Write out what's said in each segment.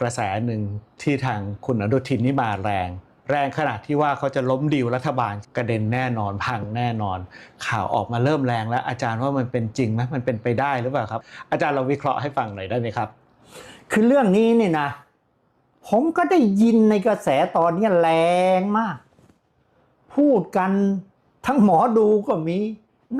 กระแสหนึ่งที่ทางคุณอนุทินนี่มาแรง แรงขนาดที่ว่าเขาจะล้มดีลรัฐบาลกระเด็นแน่นอนพังแน่นอน ข่าวออกมาเริ่มแรงแล้ว อาจารย์ว่ามันเป็นจริงไหมมันเป็นไปได้หรือเปล่าครับ อาจารย์เราวิเคราะห์ให้ฟังหน่อยได้ไหมครับ คือเรื่องนี้เนี่ยนะ ผมก็ได้ยินในกระแสตอนนี้แรงมาก พูดกันทั้งหมอดูก็มี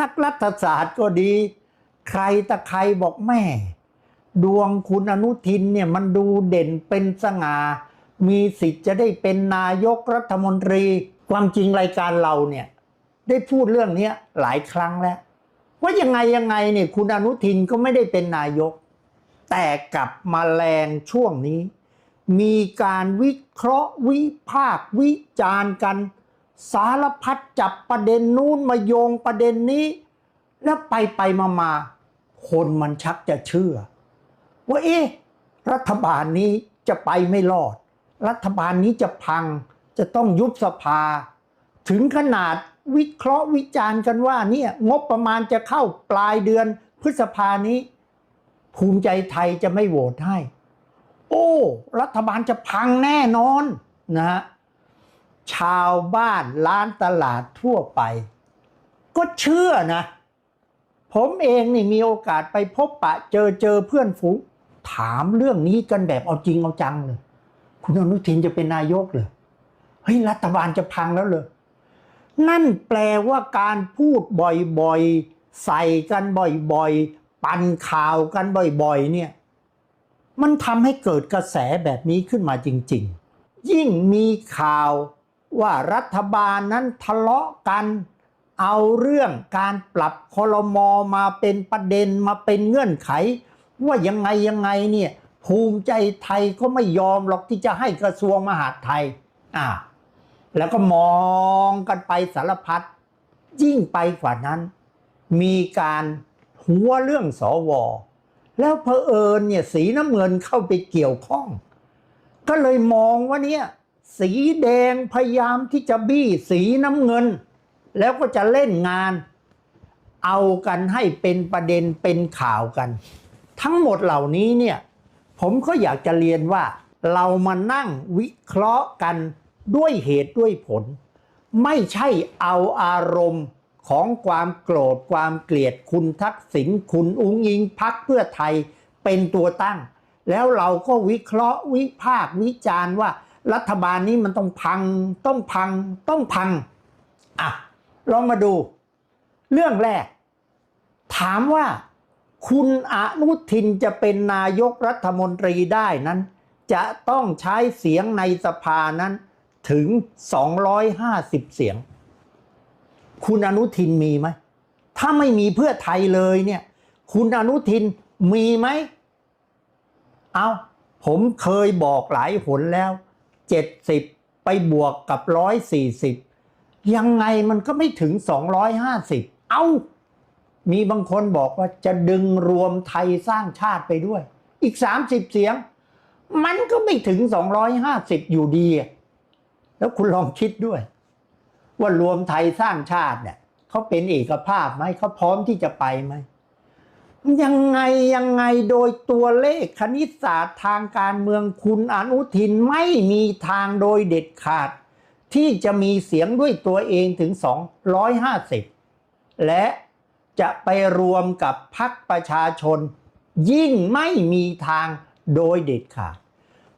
นักรัฐศาสตร์ก็ดี ใครตะใครบอกแม่ ดวงคุณอนุทินเนี่ยมันดูเด่นเป็นสง่า มีสิทธิ์จะได้เป็นนายกรัฐมนตรี ความจริงรายการเราเนี่ยได้พูดเรื่องนี้หลายครั้งแล้ว ว่ายังไงยังไงเนี่ยคุณอนุทินก็ไม่ได้เป็นนายก แต่กลับมาแรงช่วงนี้ มีการวิเคราะห์วิพากษ์วิจารณ์กัน สารพัดจับประเด็นนู้นมาโยงประเด็นนี้ แล้วไปไปมามาคนมันชักจะเชื่อ ว่าเอ๊ะรัฐบาลนี้จะไปไม่รอด รัฐบาลนี้จะพังจะต้องยุบสภา ถึงขนาดวิเคราะห์วิจารณ์กันว่าเนี่ยงบประมาณจะเข้าปลายเดือนพฤษภานี้ ภูมิใจไทยจะไม่โหวตให้ โอ้ รัฐบาลจะพังแน่นอนนะฮะชาวบ้านร้านตลาดทั่วไป ก็เชื่อนะ ผมเองนี่มีโอกาสไปพบปะเจอเจอเพื่อนฝูง ถามเรื่องนี้กันแบบเอาจริงเอาจังเลย คุณอนุทินจะเป็นนายกเลยเฮ้ยรัฐบาลจะพังแล้วเลย นั่นแปลว่าการพูดบ่อยๆ ใส่กันบ่อยๆ ปั่นข่าวกันบ่อยๆ เนี่ย มันทำให้เกิดกระแสแบบนี้ขึ้นมาจริง ๆ ยิ่งมีข่าวว่ารัฐบาลนั้นทะเลาะกันเอาเรื่องการปรับคอรมอมาเป็นประเด็นมาเป็นเงื่อนไข ว่ายังไงยังไงเนี่ยภูมิใจไทยก็ไม่ยอมหรอกที่จะให้กระทรวงมหาดไทยอ่าแล้วก็มองกันไปสารพัดยิ่งไปกว่านั้น มีการหัวเรื่องสอวอแล้วเพอเอิญเนี่ยสีน้ำเงินเข้าไปเกี่ยวข้อง ก็เลยมองว่าเนี่ยสีแดงพยายามที่จะบี้สีน้ำเงิน แล้วก็จะเล่นงาน เอากันให้เป็นประเด็นเป็นข่าวกัน ทั้งหมดเหล่านี้เนี่ยผมก็อยากจะเรียนว่าเรามานั่งวิเคราะห์กันด้วยเหตุด้วยผล ไม่ใช่เอาอารมณ์ของความโกรธความเกลียดคุณทักษิณคุณอุ้งอิงพักเพื่อไทยเป็นตัวตั้ง แล้วเราก็วิเคราะห์วิพากษ์วิจารณ์ว่า รัฐบาลนี้มันต้องพัง ต้องพัง ต้องพังอะลองมาดู เรื่องแรก ถามว่า คุณอนุทินจะเป็นนายกรัฐมนตรีได้นั้น จะต้องใช้เสียงในสภานั้นถึง 250 เสียง คุณอนุทินมีไหม ถ้าไม่มีเพื่อไทยเลยเนี่ย คุณอนุทินมีไหม เอาผมเคยบอกหลายหนแล้ว 70 ไปบวกกับ 140 ยังไงมันก็ไม่ถึง 250 เอา มีบางคนบอกว่าจะดึงรวมไทยสร้างชาติไปด้วย อีก 30 เสียง มันก็ไม่ถึง 250 อยู่ดีอะแล้วคุณลองคิดด้วย ว่ารวมไทยสร้างชาติเนี่ยเขาเป็นเอกภาพไหมเขาพร้อมที่จะไปไหมยังไงยังไงโดยตัวเลขคณิตศาสตร์ทางการเมืองคุณอนุทินไม่มีทางโดยเด็ดขาด ที่จะมีเสียงด้วยตัวเองถึง 250 และ จะไปรวมกับพักประชาชน ยิ่งไม่มีทางโดยเด็ดขาด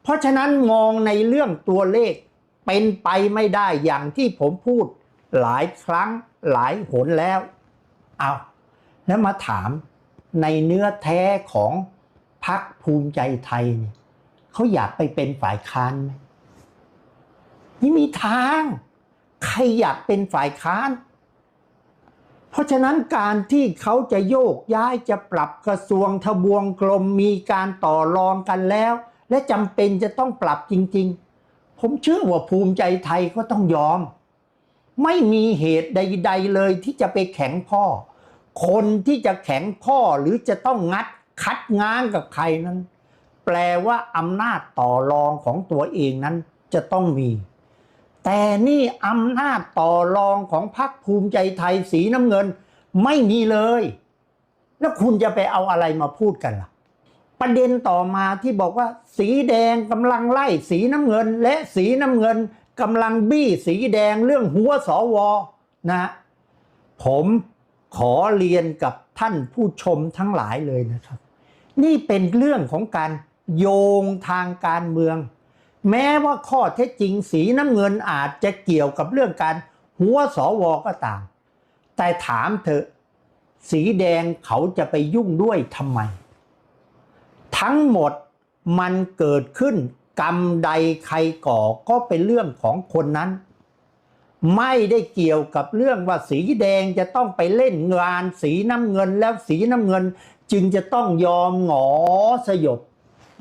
เพราะฉะนั้นมองในเรื่องตัวเลขเป็นไปไม่ได้อย่างที่ผมพูดหลายครั้งหลายหนแล้ว เอาแล้วมาถามในเนื้อแท้ของพักภูมิใจไทยเนี่ยเขาอยากไปเป็นฝ่ายค้านไหมไม่มีทาง ใครอยากเป็นฝ่ายค้าน เพราะฉะนั้นการที่เขาจะโยกย้ายจะปรับกระทรวงทบวงกลมมีการต่อรองกันแล้ว และจำเป็นจะต้องปรับจริง ๆ ผมเชื่อว่าภูมิใจไทยก็ต้องยอม ไม่มีเหตุใด ๆ เลยที่จะไปแข็งพ่อคนที่จะแข็งพ่อหรือจะต้องงัดคัดง้างกับใครนั้น แปลว่าอำนาจต่อรองของตัวเองนั้นจะต้องมี แต่นี่อำนาจต่อรองของพรรคภูมิใจไทยสีน้ำเงินไม่มีเลย แล้วคุณจะไปเอาอะไรมาพูดกันล่ะ ประเด็นต่อมาที่บอกว่า สีแดงกำลังไล่สีน้ำเงิน และสีน้ำเงินกำลังบี้สีแดงเรื่องหัวสวนะ ผมขอเรียนกับท่านผู้ชมทั้งหลายเลยนะครับ นี่เป็นเรื่องของการโยงทางการเมือง แม้ว่าข้อเท็จจริงสีน้ำเงินอาจจะเกี่ยวกับเรื่องการหัวสวก็ตาม แต่ถามเถอะ สีแดงเขาจะไปยุ่งด้วยทำไม ทั้งหมดมันเกิดขึ้นกรรมใดใครก่อก็เป็นเรื่องของคนนั้น ไม่ได้เกี่ยวกับเรื่องว่าสีแดงจะต้องไปเล่นงานสีน้ำเงินแล้วสีน้ำเงินจึงจะต้องยอมหงอสยบ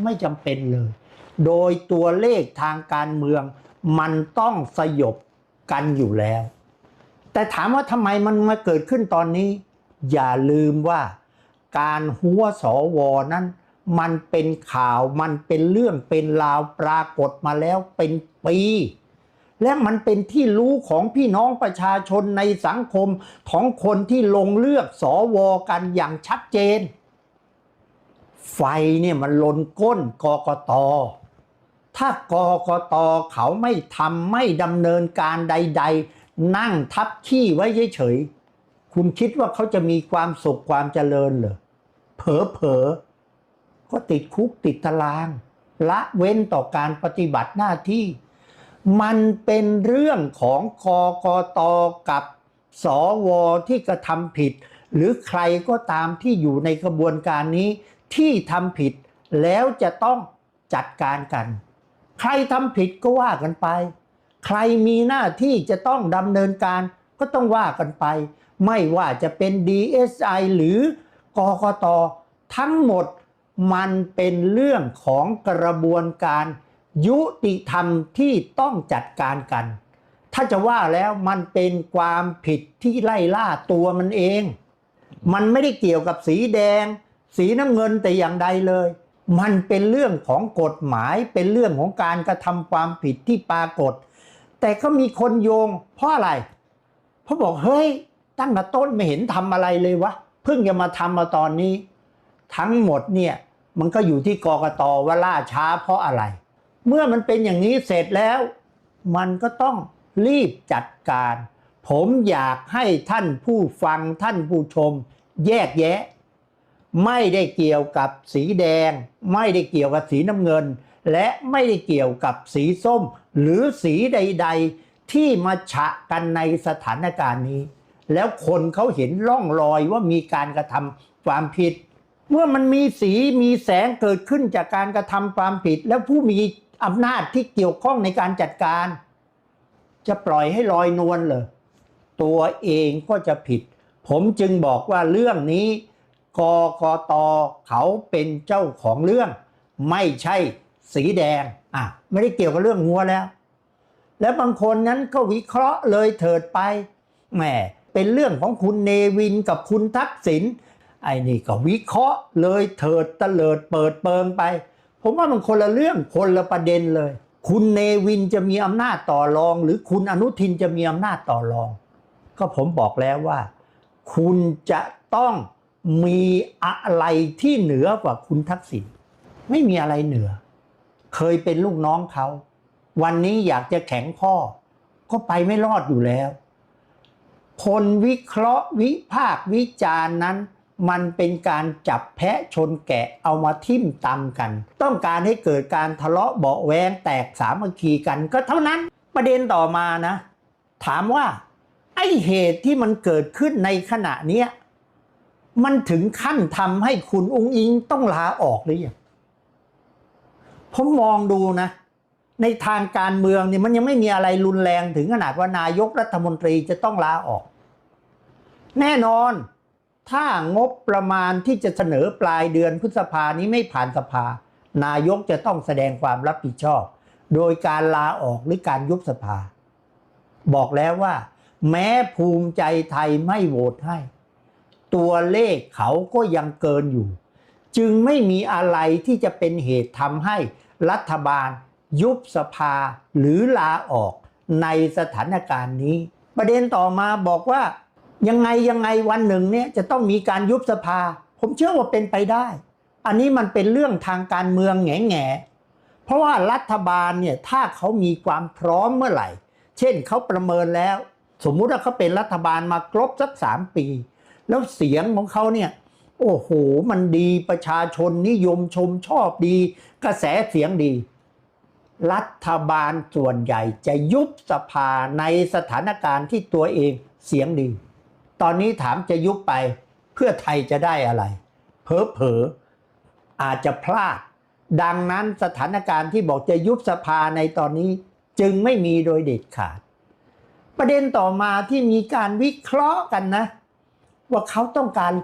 ไม่จำเป็นเลย โดยตัวเลขทางการเมือง มันต้องสยบกันอยู่แล้ว แต่ถามว่าทำไมมันมาเกิดขึ้นตอนนี้ อย่าลืมว่าการหัวสวนั้น มันเป็นข่าวมันเป็นเรื่องเป็นราวปรากฏมาแล้วเป็นปี และมันเป็นที่รู้ของพี่น้องประชาชนในสังคมของคนที่ลงเลือกสอวอกันอย่างชัดเจน ไฟเนี่ยมันลนก้นกกต ถ้ากกตเขาไม่ทำไม่ดำเนินการใด ๆ นั่งทับขี้ไว้เฉยๆคุณคิดว่าเขาจะมีความสุขความเจริญเหรอเผลอๆก็ติดคุกติดตาราง ละเว้นต่อการปฏิบัติหน้าที่ มันเป็นเรื่องของกกตกับสวที่กระทำผิด หรือใครก็ตามที่อยู่ในกระบวนการนี้ที่ทำผิดแล้วจะต้องจัดการกัน ใครทำผิดก็ว่ากันไป ใครมีหน้าที่จะต้องดำเนินการก็ต้องว่ากันไป ไม่ว่าจะเป็น DSI หรือกกตทั้งหมดมันเป็นเรื่องของกระบวนการ ยุติธรรมที่ต้องจัดการกัน ถ้าจะว่าแล้วมันเป็นความผิดที่ไล่ล่าตัวมันเอง มันไม่ได้เกี่ยวกับสีแดง สีน้ำเงินแต่อย่างใดเลย มันเป็นเรื่องของกฎหมายเป็นเรื่องของการกระทำความผิดที่ปรากฏ แต่ก็มีคนโยง เพราะอะไรเพราะบอกเฮ้ย ตั้งแต่ต้นไม่เห็นทำอะไรเลยวะเพิ่งจะมาทำมาตอนนี้ ทั้งหมดเนี่ยมันก็อยู่ที่กกตว่าล่าช้าเพราะอะไร เมื่อมันเป็นอย่างนี้เสร็จแล้ว มันก็ต้องรีบจัดการ ผมอยากให้ท่านผู้ฟังท่านผู้ชม แยกแยะ ไม่ได้เกี่ยวกับสีแดง ไม่ได้เกี่ยวกับสีน้ำเงิน และไม่ได้เกี่ยวกับสีส้ม หรือสีใด ๆ ที่มาฉะกันในสถานการณ์นี้ แล้วคนเขาเห็นร่องรอยว่ามีการกระทำความผิด เมื่อมันมีสีมีแสงเกิดขึ้นจากการกระทำความผิด แล้วผู้มีอำนาจที่เกี่ยวข้องในการจัดการ จะปล่อยให้ลอยนวลเหรอตัวเองก็จะผิด ผมจึงบอกว่าเรื่องนี้ กกตเขาเป็นเจ้าของเรื่อง ไม่ใช่สีแดงอะไม่ได้เกี่ยวกับเรื่องงัวแล้ว แล้วบางคนนั้นก็วิเคราะห์เลยเถิดไปแหมเป็นเรื่องของคุณเนวินกับคุณทักษิณไอ้นี่ก็วิเคราะห์เลยเถิดตะเลิดเปิดเปิงไป ผมว่ามันคนละเรื่องคนละประเด็นเลย คุณเนวินจะมีอำนาจต่อรอง หรือคุณอนุทินจะมีอำนาจต่อรอง ก็ผมบอกแล้วว่า คุณจะต้อง มีอะไรที่เหนือกว่าคุณทักษิณไม่มีอะไรเหนือ เคยเป็นลูกน้องเขา วันนี้อยากจะแข็งข้อ ก็ไปไม่รอดอยู่แล้ว คนวิเคราะห์วิพากวิจารณ์นั้น มันเป็นการจับแพะชนแกะเอามาทิ่มตำกัน ต้องการให้เกิดการทะเลาะเบาแวงแตกสามัคคีกันก็เท่านั้นประเด็นต่อมานะ ถามว่าไอเหตุที่มันเกิดขึ้นในขณะเนี้ย มันถึงขั้นทำให้คุณอุ้งอิงต้องลาออกหรือยังผมมองดูนะ ในทางการเมืองเนี่ยมันยังไม่มีอะไรรุนแรงถึงขนาดว่านายกรัฐมนตรีจะต้องลาออก แน่นอนถ้างบประมาณที่จะเสนอปลายเดือนพฤษภานี้ไม่ผ่านสภา นายกจะต้องแสดงความรับผิดชอบ โดยการลาออกหรือการยุบสภา บอกแล้วว่า แม้ภูมิใจไทยไม่โหวตให้ ตัวเลขเขาก็ยังเกินอยู่ จึงไม่มีอะไรที่จะเป็นเหตุทำให้รัฐบาล ยุบสภาหรือลาออกในสถานการณ์นี้ ประเด็นต่อมาบอกว่า ยังไงยังไงวันหนึ่งเนี่ยจะต้องมีการยุบสภา ผมเชื่อว่าเป็นไปได้ อันนี้มันเป็นเรื่องทางการเมืองแง่แง่เพราะว่ารัฐบาลเนี่ยถ้าเขามีความพร้อมเมื่อไหร่ เช่นเขาประเมินแล้ว สมมุติว่าเขาเป็นรัฐบาลมากรบสักสามปี แล้วเสียงของเขาเนี่ยโอ้โห มันดีประชาชนนิยมชมชอบดี กระแสเสียงดี รัฐบาลส่วนใหญ่จะยุบสภาในสถานการณ์ที่ตัวเองเสียงดี ตอนนี้ถามจะยุบไปเพื่อไทยจะได้อะไรเพอเพอๆอาจจะพลาด ดังนั้นสถานการณ์ที่บอกจะยุบสภาในตอนนี้จึงไม่มีโดยเด็ดขาด ประเด็นต่อมาที่มีการวิเคราะห์กันนะ ว่าเขาต้องการ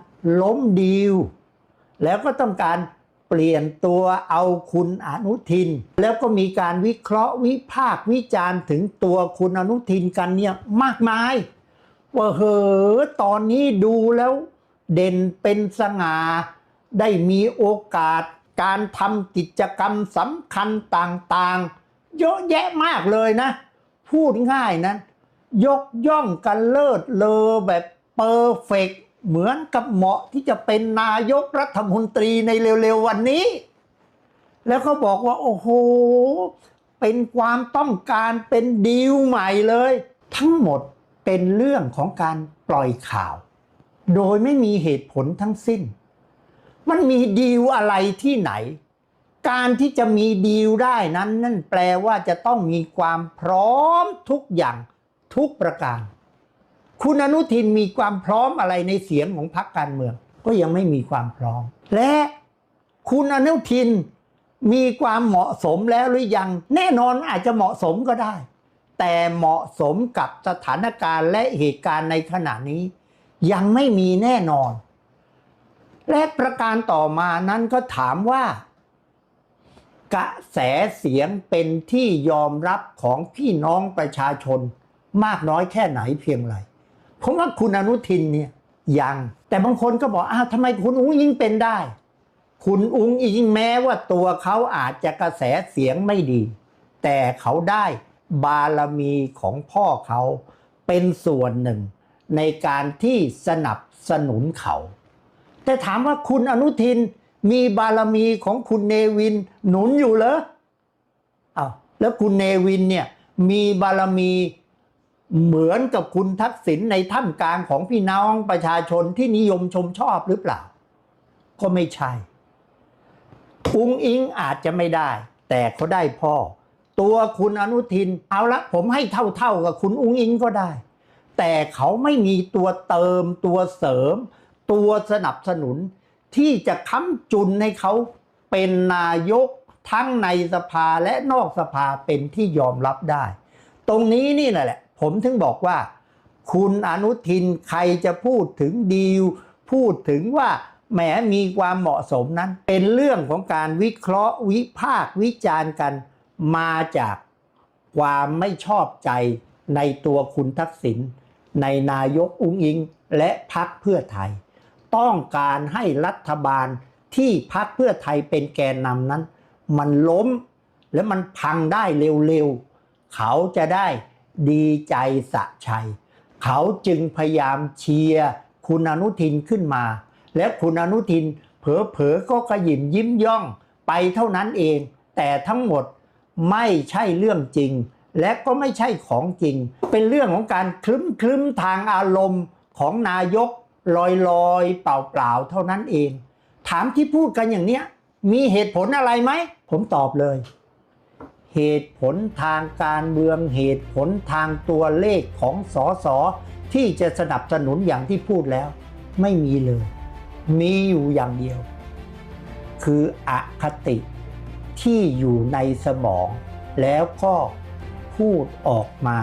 ล้มดีล แล้วก็ต้องการเปลี่ยนตัวเอาคุณอนุทิน แล้วก็มีการวิเคราะห์วิพากษ์วิจารณ์ถึงตัวคุณอนุทินกันเนี่ยมากมาย ว่าเหอตอนนี้ดูแล้วเด่นเป็นสง่าได้มีโอกาสการทำกิจกรรมสำคัญต่างๆ เยอะแยะมากเลยนะ พูดง่ายนะ ยกย่องกันเลิศเลอแบบ เปอร์เฟกเหมือนกับเหมาะที่จะเป็นนายกรัฐมนตรีในเร็วๆวันนี้ แล้วก็บอกว่า โอ้โห เป็นความต้องการเป็นดีลใหม่เลย ทั้งหมดเป็นเรื่องของการปล่อยข่าว โดยไม่มีเหตุผลทั้งสิ้น มันมีดีลอะไรที่ไหน การที่จะมีดีลได้นั้น นั่นแปลว่าจะต้องมีความพร้อมทุกอย่างทุกประการ คุณอนุทินมีความพร้อมอะไรในเสียงของพรรคการเมือง ก็ยังไม่มีความพร้อม และคุณอนุทินมีความเหมาะสมแล้วหรือยัง แน่นอนอาจจะเหมาะสมก็ได้ แต่เหมาะสมกับสถานการณ์และเหตุการณ์ในขณะนี้ ยังไม่มีแน่นอน และประการต่อมานั้นก็ถามว่า กระแสเสียงเป็นที่ยอมรับของพี่น้องประชาชนมากน้อยแค่ไหนเพียงไร ผมว่าคุณอนุทินเนี่ยยัง แต่บางคนก็บอกอ้าวทำไมคุณอุ้งอิงเป็นได้ คุณอุ้งอิงแม้ว่าตัวเขาอาจจะกระแสเสียงไม่ดี แต่เขาได้บารมีของพ่อเขาเป็นส่วนหนึ่ง ในการที่สนับสนุนเขา แต่ถามว่าคุณอนุทินมีบารมีของคุณเนวินหนุนอยู่เหรออ้าวแล้วคุณเนวินเนี่ยมีบารมี เหมือนกับคุณทักษิณในท่ามกลางของพี่น้องประชาชนที่นิยมชมชอบหรือเปล่า ก็ไม่ใช่ อุ้งอิงอาจจะไม่ได้ แต่เขาได้พ่อ ตัวคุณอนุทิน เอาละผมให้เท่าๆกับคุณอุ้งอิงก็ได้ แต่เขาไม่มีตัวเติม ตัวเสริม ตัวสนับสนุน ที่จะค้ำจุนให้เขาเป็นนายกทั้งในสภาและนอกสภาเป็นที่ยอมรับได้ ตรงนี้นี่แหละ ผมถึงบอกว่า คุณอนุทินใครจะพูดถึงดีลพูดถึงว่าแหมมีความเหมาะสมนั้น เป็นเรื่องของการวิเคราะห์วิพากษ์วิจารณ์กันมาจากความไม่ชอบใจในตัวคุณทักษิณในนายกอุ้งอิงและพักเพื่อไทย ต้องการให้รัฐบาลที่พักเพื่อไทยเป็นแกนนำนั้น มันล้มและมันพังได้เร็วๆ เขาจะได้ ดีใจสะชัย เขาจึงพยายามเชียร์คุณอนุทินขึ้นมา และคุณอนุทินเผลอๆก็กระยิมยิ้มย่องไปเท่านั้นเอง แต่ทั้งหมดไม่ใช่เรื่องจริง และก็ไม่ใช่ของจริง เป็นเรื่องของการคลึ้มคลึ้มทางอารมณ์ของนายกลอยลอยเปล่าๆเท่านั้นเอง ถามที่พูดกันอย่างเนี้ยมีเหตุผลอะไรไหม ผมตอบเลย เหตุผลทางการเมืองเหตุผลทางตัวเลขของสอสอที่จะสนับสนุนอย่างที่พูดแล้ว ไม่มีเลย มีอยู่อย่างเดียว คืออคติที่อยู่ในสมอง แล้วก็พูดออกมา